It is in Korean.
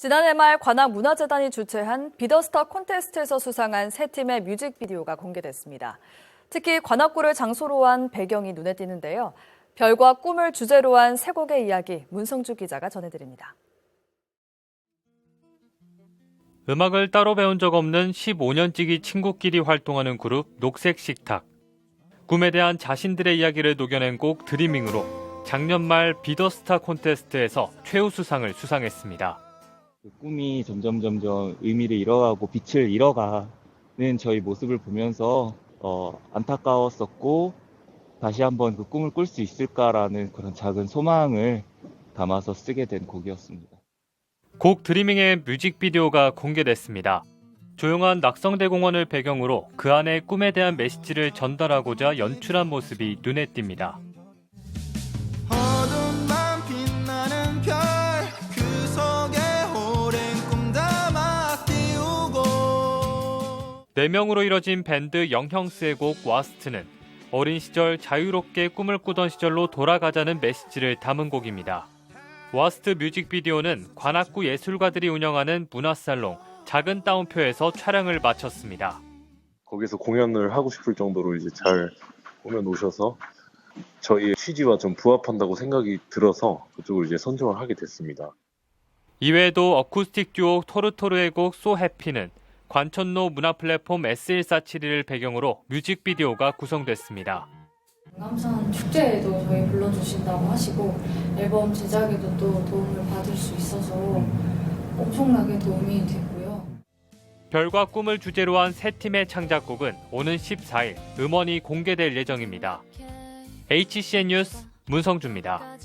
지난해 말 관악문화재단이 주최한 비더스타 콘테스트에서 수상한 세 팀의 뮤직비디오가 공개됐습니다. 특히 관악구를 장소로 한 배경이 눈에 띄는데요. 별과 꿈을 주제로 한 세 곡의 이야기 문성주 기자가 전해드립니다. 음악을 따로 배운 적 없는 15년지기 친구끼리 활동하는 그룹 녹색 식탁. 꿈에 대한 자신들의 이야기를 녹여낸 곡 드리밍으로 작년 말 비더스타 콘테스트에서 최우수상을 수상했습니다. 그 꿈이 점점 점점 의미를 잃어가고 빛을 잃어가는 저희 모습을 보면서 어, 안타까웠었고 다시 한번 그 꿈을 꿀 수 있을까라는 그런 작은 소망을 담아서 쓰게 된 곡이었습니다. 곡 드리밍의 뮤직비디오가 공개됐습니다. 조용한 낙성대 공원을 배경으로 그 안에 꿈에 대한 메시지를 전달하고자 연출한 모습이 눈에 띕니다. 4명으로 이뤄진 밴드 영형스의 곡 와스트는 어린 시절 자유롭게 꿈을 꾸던 시절로 돌아가자는 메시지를 담은 곡입니다. 와스트 뮤직비디오는 관악구 예술가들이 운영하는 문화살롱 작은 따옴표에서 촬영을 마쳤습니다. 거기서 공연을 하고 싶을 정도로 이제 잘 꾸며 놓으셔서 저희의 취지와 좀 부합한다고 생각이 들어서 그쪽을 이제 선정을 하게 됐습니다. 이외에도 어쿠스틱 듀오 토르토르의 곡 So Happy는 관천로 문화 플랫폼 S1471을 배경으로 뮤직비디오가 구성됐습니다. 남산 축제에도 저희 불러주신다고 하시고 앨범 제작에도 또 도움을 받을 수 있어서 엄청나게 도움이 됐고요. 별과 꿈을 주제로 한 세 팀의 창작곡은 오는 14일 음원이 공개될 예정입니다. HCN 뉴스 문성주입니다.